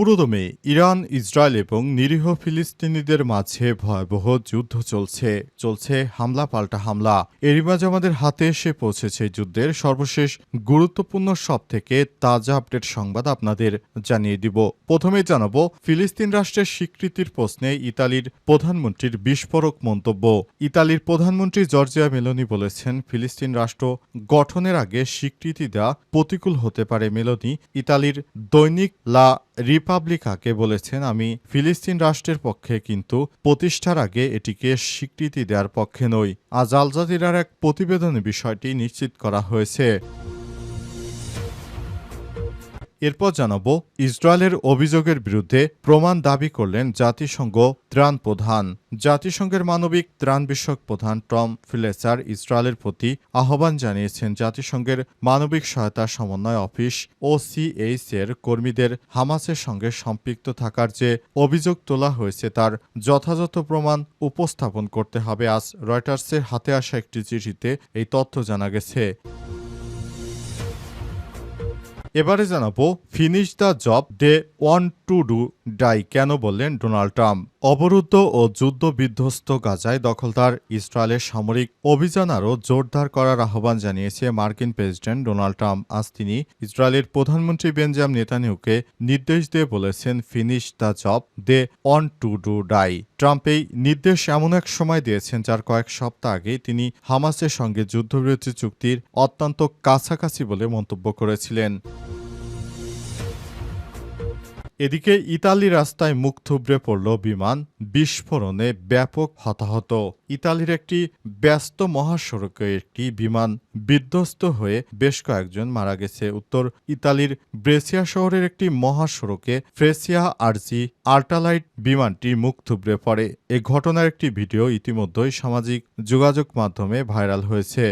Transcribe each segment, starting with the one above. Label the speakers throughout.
Speaker 1: পুরোদমে Iran, Israel এবং নিরীহ ফিলিস্তিনিদের মাঝে ভয়াবহ যুদ্ধ চলছে। চলছে হামলা, পাল্টা হামলা। এরই মাঝে আমাদের হাতে এসে পৌঁছেছে যুদ্ধের সর্বশেষ গুরুত্বপূর্ণ সব থেকে তাজা আপডেট সংবাদ আপনাদের জানিয়ে দিব। প্রথমেই জানাব, ফিলিস্তিন রাষ্ট্রের স্বীকৃতির প্রশ্নে ইতালির প্রধানমন্ত্রীর বিস্ফোরক মন্তব্য। ইতালির প্রধানমন্ত্রী জর্জিয়া মেলোনি বলেছেন, ফিলিস্তিন রাষ্ট্র গঠনের আগে স্বীকৃতি দেওয়া প্রতিকূল হতে পারে। মেলোনি, ইতালির দৈনিক লা রিপাবলিকাকে বলেছেন, আমি ফিলিস্তিন রাষ্ট্রের পক্ষে, কিন্তু প্রতিষ্ঠার আগে এটিকে স্বীকৃতি দেওয়ার পক্ষে নই। আজ আল জাজিরার এক প্রতিবেদনে বিষয়টি নিশ্চিত করা হয়েছে। এরপর জানাব, ইসরায়েলের অভিযোগের বিরুদ্ধে প্রমাণ দাবি করলেন জাতিসংঘ ত্রাণ প্রধান। জাতিসংঘের মানবিক ত্রাণ বিষয়ক প্রধান টম ফিলেসার ইসরায়েলের প্রতি আহ্বান জানিয়েছেন জাতিসংঘের মানবিক সহায়তা সমন্বয় অফিস ও এর কর্মীদের হামাসের সঙ্গে সম্পৃক্ত থাকার যে অভিযোগ তোলা হয়েছে তার যথাযথ প্রমাণ উপস্থাপন করতে হবে আজ রয়টার্সের হাতে আসা একটি চিঠিতে এই তথ্য জানা গেছে। এবারে জানাব finish the job they want to do die কেন বললেন ডোনাল্ড ট্রাম্প? অবরুদ্ধ ও যুদ্ধ বিধ্বস্ত গাজায় দখলদার ইসরায়েলের সামরিক অভিযান আরও জোরদার করার আহ্বান জানিয়েছে মার্কিন প্রেসিডেন্ট ডোনাল্ড ট্রাম্প। আজ তিনি ইসরায়েলের প্রধানমন্ত্রী বেঞ্জাম নেতানিয়াহুকে নির্দেশ দিয়ে বলেছেন, finish the job, they want to do die. Trump এই নির্দেশ এমন এক সময় দিয়েছেন যার কয়েক সপ্তাহ আগে তিনি হামাসের সঙ্গে যুদ্ধবিরতি চুক্তির অত্যন্ত কাছাকাছি বলে মন্তব্য করেছিলেন। এদিকে ইতালি রাস্তায় মুখ থুবড়ে পড়ল বিমান। বিস্ফোরণে ব্যাপক হতাহত। ইতালির একটি ব্যস্ত মহাসড়কে একটি বিমান বিধ্বস্ত হয়ে বেশ কয়েকজন মারা গেছে। উত্তর ইতালির ব্রেসিয়া শহরের একটি মহাসড়কে ফ্রেসিয়া আরজি আল্ট্রালাইট বিমানটি মুখ থুবড়ে পড়ে। এ ঘটনার একটি ভিডিও ইতিমধ্যেই সামাজিক যোগাযোগ মাধ্যমে ভাইরাল হয়েছে।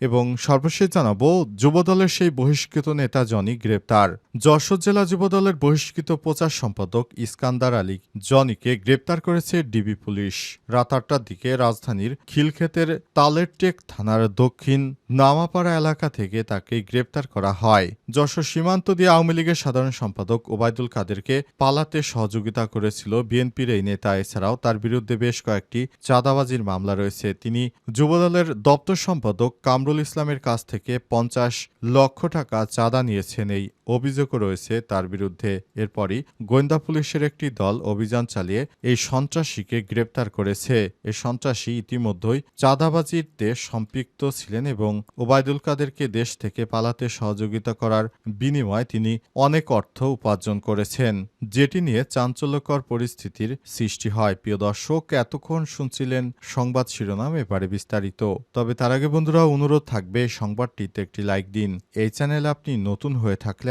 Speaker 1: এবং সর্বশেষ জানাব, যুবদলের সেই বহিষ্কৃত নেতা জনি গ্রেপ্তার। যশোর জেলা যুবদলের বহিষ্কৃত প্রচার সম্পাদক ইস্কান্দার আলী জনিকে গ্রেপ্তার করেছে ডিবি পুলিশ। রাত আটটার দিকে রাজধানীর খিলক্ষেতের তালেরটেক থানার দক্ষিণ নামাপাড়া এলাকা থেকে তাকে গ্রেপ্তার করা হয়। যশোর সীমান্ত দিয়ে আওয়ামী লীগের সাধারণ সম্পাদক ওবায়দুল কাদেরকে পালাতে সহযোগিতা করেছিল বিএনপির এই নেতা। এছাড়াও তার বিরুদ্ধে বেশ কয়েকটি চাঁদাবাজির মামলা রয়েছে। তিনি যুবদলের দপ্তর সম্পাদক কামরুল ইসলামের কাছ থেকে পঞ্চাশ লক্ষ টাকা চাঁদা নিয়েছেন এই অভিযোগও রয়েছে তার বিরুদ্ধে। এরপরই গোয়েন্দা পুলিশের একটি দল অভিযান চালিয়ে এই সন্ত্রাসীকে গ্রেপ্তার করেছে। এই সন্ত্রাসী ইতিমধ্যেই চাঁদাবাজির দেশ সম্পৃক্ত ছিলেন এবং ওবায়দুল কাদেরকে দেশ থেকে পালাতে সহযোগিতা করার বিনিময়ে তিনি অনেক অর্থ উপার্জন করেছেন, যেটি নিয়ে চাঞ্চল্যকর পরিস্থিতির সৃষ্টি হয়। প্রিয় দর্শক, এতক্ষণ শুনছিলেন সংবাদ শিরোনাম, এবারে বিস্তারিত। তবে তার আগে বন্ধুরা, অনুরোধ থাকবে সংবাদটিতে একটি লাইক দিন। এই চ্যানেল আপনি নতুন হয়ে থাকলে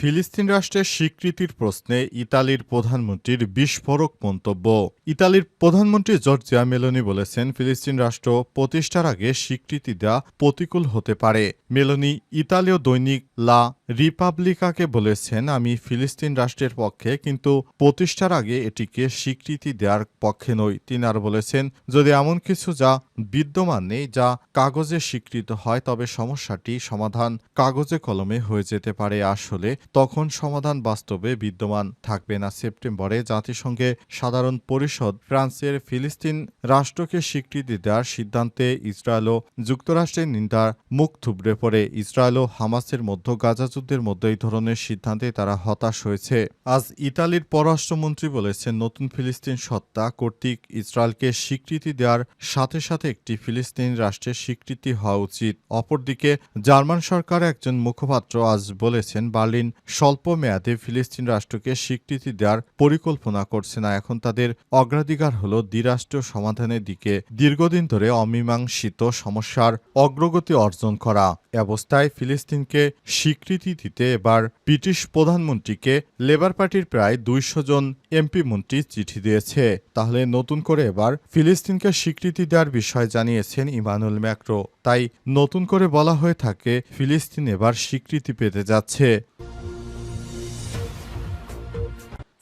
Speaker 1: ফিলিস্তিন রাষ্ট্রের স্বীকৃতির প্রশ্নে ইতালির প্রধানমন্ত্রীর বিস্ফোরক মন্তব্য। ইতালির প্রধানমন্ত্রী জর্জিয়া মেলোনি বলেছেন, ফিলিস্তিন রাষ্ট্র প্রতিষ্ঠার আগে স্বীকৃতি দেওয়া প্রতিকূল হতে পারে। মেলোনি, ইতালীয় দৈনিক লা রিপাবলিকাকে বলেছেন, আমি ফিলিস্তিন রাষ্ট্রের পক্ষে, কিন্তু প্রতিষ্ঠার আগে এটিকে স্বীকৃতি দেওয়ার পক্ষে নই। তিনি আর বলেছেন, যদি এমন কিছু যা বিদ্যমান নেই, যা কাগজে স্বীকৃত হয়, তবে সমস্যাটি সমাধান কাগজে কলমে হয়ে যেতে পারে। আসলে তখন সমাধান বাস্তবে বিদ্যমান থাকবে না। সেপ্টেম্বরে জাতিসংঘে সাধারণ পরিষদ ফ্রান্সের ফিলিস্তিন রাষ্ট্রকে স্বীকৃতি দেওয়ার সিদ্ধান্তে ইসরায়েল ও যুক্তরাষ্ট্রের নিন্দার মুখ থুবড়ে পড়ে। ইসরায়েল ও হামাসের মধ্য গাজা রাষ্ট্রদূতদের মধ্যে এই ধরনের সিদ্ধান্তে তারা হতাশ হয়েছে। আজ ইতালির পররাষ্ট্রমন্ত্রী বলেছেন, নতুন ফিলিস্তিন সত্তা কর্তৃক ইসরায়েলকে স্বীকৃতি দেওয়ার সাথে সাথে একটি ফিলিস্তিনি রাষ্ট্রের স্বীকৃতি হওয়া উচিত। অপরদিকে, জার্মান সরকার একজন মুখপাত্র আজ বলেছেন, বার্লিন স্বল্প মেয়াদে ফিলিস্তিন রাষ্ট্রকে স্বীকৃতি দেওয়ার পরিকল্পনা করছে না। এখন তাদের অগ্রাধিকার হল দ্বিরাষ্ট্র সমাধানের দিকে। দীর্ঘদিন ধরে অমীমাংসিত সমস্যার অগ্রগতি অর্জন করা অবস্থায় ফিলিস্তিনকে স্বীকৃতি দিতে এবার ব্রিটিশ প্রধানমন্ত্রীকে লেবার পার্টির প্রায় দুইশো জন এমপি মন্ত্রী চিঠি দিয়েছে। তাহলে নতুন করে এবার ফিলিস্তিনকে স্বীকৃতি দেওয়ার বিষয় জানিয়েছেন ইমানুল ম্যাক্রো। তাই নতুন করে বলা হয়ে থাকে, ফিলিস্তিন এবার স্বীকৃতি পেতে যাচ্ছে।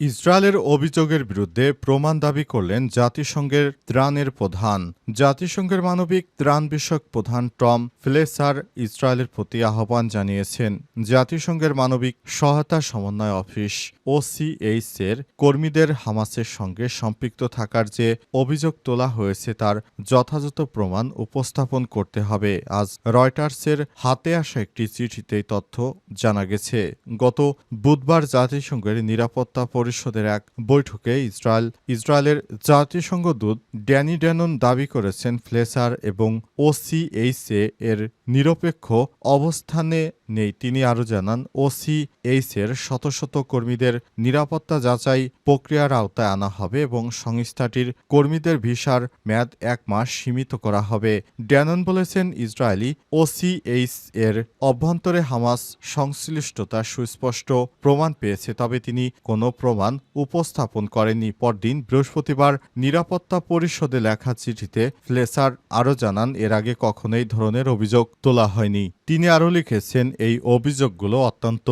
Speaker 1: ইসরায়েলের অভিযোগের বিরুদ্ধে প্রমাণ দাবি করলেন জাতিসংঘের ত্রাণের প্রধান। জাতিসংঘের মানবিক ত্রাণ বিষয়ক প্রধান টম ফ্লেসার ইসরায়েলের প্রতি আহ্বান জানিয়েছেন। জাতিসংঘের মানবিক সহায়তা সমন্বয় অফিস ওসিএইচ এর কর্মীদের হামাসের সঙ্গে সম্পৃক্ত থাকার যে অভিযোগ তোলা হয়েছে তার যথাযথ প্রমাণ উপস্থাপন করতে হবে। আজ রয়টার্সের হাতে আসা একটি চিঠিতে তথ্য জানা গেছে। গত বুধবার জাতিসংঘের নিরাপত্তা পরিষদের এক বৈঠকে ইসরায়েল, ইসরায়েলের জাতিসংঘ দূত ড্যানি ড্যানন দাবি করেছেন ফ্লেসার এবং ওসিএইচএ এর নিরপেক্ষ অবস্থানে নেই। তিনি আরও জানান ওসিএইচ এর শত শত কর্মীদের নিরাপত্তা যাচাই প্রক্রিয়ার আওতায় আনা হবে এবং সংস্থাটির কর্মীদের ভিসার মেয়াদ এক মাস সীমিত করা হবে। ড্যানন বলেছেন, ইসরায়েলি ওসিএইচ এর অভ্যন্তরে হামাস সংশ্লিষ্টতা সুস্পষ্ট প্রমাণ পেয়েছে, তবে তিনি কোনো প্রমাণ উপস্থাপন করেননি। পরদিন বৃহস্পতিবার নিরাপত্তা পরিষদে লেখা চিঠিতে ফ্লেসার আরও জানান, এর আগে কখনোই ধরনের অভিযোগ তোলা হয়নি। তিনি আরও লিখেছেন, এই অভিযোগগুলো অত্যন্ত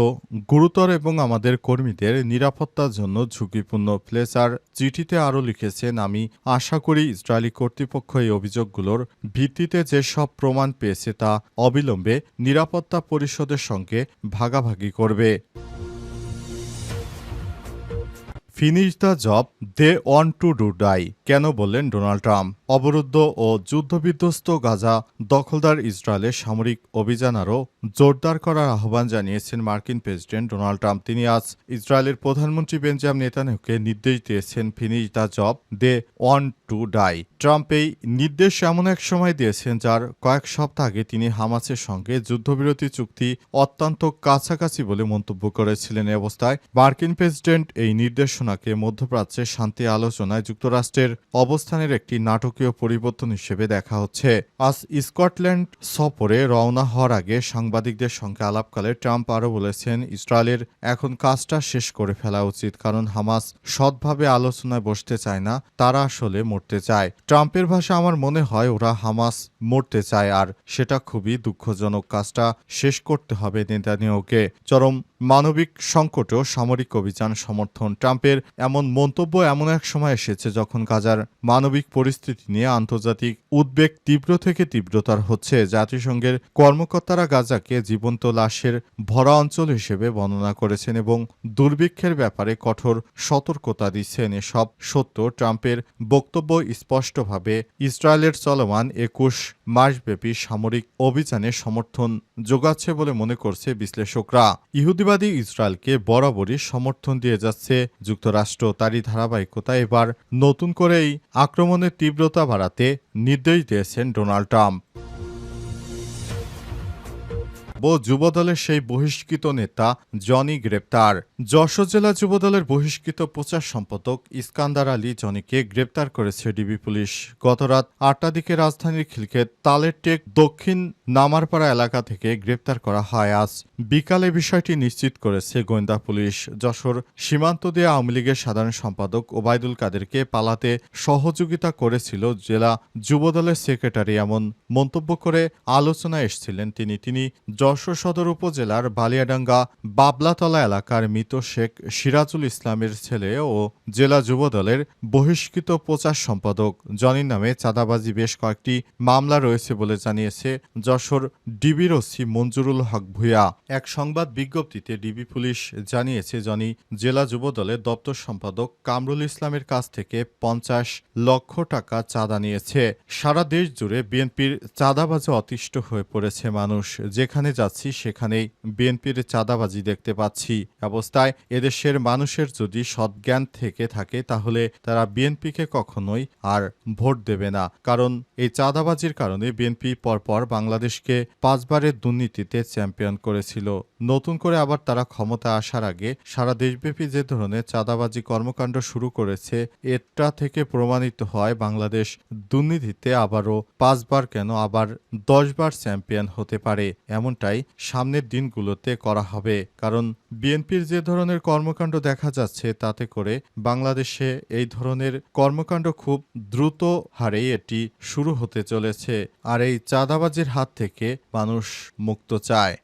Speaker 1: গুরুতর এবং আমাদের কর্মীদের নিরাপত্তার জন্য ঝুঁকিপূর্ণ। ফ্লেসার চিঠিতে আরও লিখেছেন, আমি আশা করি ইসরায়েলি কর্তৃপক্ষ এই অভিযোগগুলোর ভিত্তিতে যেসব প্রমাণ পেয়েছে তা অবিলম্বে নিরাপত্তা পরিষদের সঙ্গে ভাগাভাগি করবে। Finish the job, they want to do die, কেন বললেন ডোনাল্ড ট্রাম্প? অবরুদ্ধ ও যুদ্ধবিধ্বস্ত গাজা দখলদার ইসরায়েলের সামরিক অভিযান আরও জোরদার করার আহ্বান জানিয়েছেন মার্কিন প্রেসিডেন্ট ডোনাল্ড ট্রাম্প। তিনি আজ ইসরায়েলের প্রধানমন্ত্রী বেঞ্জাম নেতানিয়াহুকে নির্দেশ দিয়েছেন finish the job, they want to die. Trump এই নির্দেশ এমন এক সময় দিয়েছেন যার কয়েক সপ্তাহ আগে তিনি হামাসের সঙ্গে যুদ্ধবিরতি চুক্তি অত্যন্ত কাছাকাছি বলে মন্তব্য করেছিলেন। অবস্থায় মার্কিন প্রেসিডেন্ট এই নির্দেশনাকে মধ্যপ্রাচ্যের শান্তি আলোচনায় যুক্তরাষ্ট্রের অবস্থানের একটি নাটকীয় পরিবর্তন হিসেবে দেখা হচ্ছে। আজ স্কটল্যান্ড সফরে রওনা হওয়ার আগে সাংবাদিকদের সঙ্গে আলাপকালে ট্রাম্প আরও বলেছেন, ইসরায়েলের এখন কাজটা শেষ করে ফেলা উচিত, কারণ হামাস সৎভাবে আলোচনায় বসতে চায় না, তারা আসলে মরতে চায়। ট্রাম্পের ভাষা আমার মনে হয়, ওরা হামাস মরতে চায় আর সেটা খুবই দুঃখজনক কাজটা শেষ করতে হবে নেতানিয়াহুকে। চরম মানবিক সংকটেও সামরিক অভিযান সমর্থন ট্রাম্পের এমন মন্তব্য এমন এক সময় এসেছে যখন গাজার মানবিক পরিস্থিতি নিয়ে আন্তর্জাতিক উদ্বেগ তীব্র থেকে তীব্রতার হচ্ছে। জাতিসংঘের কর্মকর্তারা গাজাকে জীবন্ত লাশের ভরা অঞ্চল হিসেবে বর্ণনা করেছেন এবং দুর্ভিক্ষের ব্যাপারে কঠোর সতর্কতা দিচ্ছেন। এসব সত্য ট্রাম্পের বক্তব্য স্পষ্টভাবে ইসরায়েলের চলমান একুশ মাসব্যাপী সামরিক অভিযানে সমর্থন যোগাচ্ছে বলে মনে করছে বিশ্লেষকরা। ইহুদিবাদী ইসরায়েলকে বরাবরই সমর্থন দিয়ে যাচ্ছে। যুক্তরাষ্ট্র তারই ধারাবাহিকতা এবার নতুন করেই আক্রমণের তীব্রতা বাড়াতে নির্দেশ দিয়েছেন ডোনাল্ড ট্রাম্প। যুবদলের সেই বহিষ্কৃত নেতা জনি গ্রেপ্তার। যশোর জেলা যুবদলের বহিষ্কৃত প্রচার সম্পাদক ইস্কান্দার আলী জনিকে গ্রেপ্তার করেছে ডিবি পুলিশ। গতরাত আটটা দিকে রাজধানীর খিলক্ষেত তালের টেক দক্ষিণ নামারপাড়া এলাকা থেকে গ্রেপ্তার করা হয় আজ। বিকালে বিষয়টি নিশ্চিত করেছে গোয়েন্দা পুলিশ। যশোর সীমান্ত দিয়ে আওয়ামী লীগের সাধারণ সম্পাদক ওবায়দুল কাদেরকে পালাতে সহযোগিতা করেছিল জেলা যুবদলের সেক্রেটারি এমন মন্তব্য করে আলোচনায় এসেছিলেন তিনি। তিনি যশোর সদর উপজেলার বালিয়াডাঙ্গা বাবলাতলা এলাকার মৃত শেখ সিরাজুল ইসলামের ছেলে ও জেলা যুবদলের বহিষ্কৃত প্রচার সম্পাদক জনির নামে চাঁদাবাজি বেশ কয়েকটি মামলা রয়েছে বলে জানিয়েছে যশোর ডিবির ওসি মঞ্জুরুল হক ভূয়া এক সংবাদ বিজ্ঞপ্তিতে ডিবি পুলিশ জানিয়েছে জনি জেলা যুবদলের দপ্তর সম্পাদক কামরুল ইসলামের কাছ থেকে পঞ্চাশ লক্ষ টাকা চাঁদা নিয়েছে। সারা দেশ জুড়ে বিএনপির চাঁদাবাজে অতিষ্ঠ হয়ে পড়েছে মানুষ, যেখানে যাচ্ছি, সেখানেই বিএনপির চাঁদাবাজি দেখতে পাচ্ছি। অবস্থায় এদেশের মানুষের যদি সদ্জ্ঞান থেকে থাকে, তাহলে তারা বিএনপিকে কখনোই আর ভোট দেবে না। কারণ এই চাঁদাবাজির কারণে বিএনপি পরপর বাংলাদেশকে পাঁচবারের দুর্নীতিতে চ্যাম্পিয়ন করেছিল। নতুন করে আবার তারা ক্ষমতা আসার আগে সারা দেশব্যাপী যে ধরনের চাঁদাবাজি কর্মকাণ্ড শুরু করেছে এটা থেকে প্রমাণিত হয় বাংলাদেশ দুর্নীতিতে আবারও পাঁচবার কেন আবার দশবার চ্যাম্পিয়ন হতে পারে, এমনটাই সামনের দিনগুলোতে করা হবে। কারণ বিএনপির যে ধরনের কর্মকাণ্ড দেখা যাচ্ছে, তাতে করে বাংলাদেশে এই ধরনের কর্মকাণ্ড খুব দ্রুত হারেই এটি শুরু হতে চলেছে, আর এই চাঁদাবাজির হাত থেকে মানুষ মুক্ত চায়।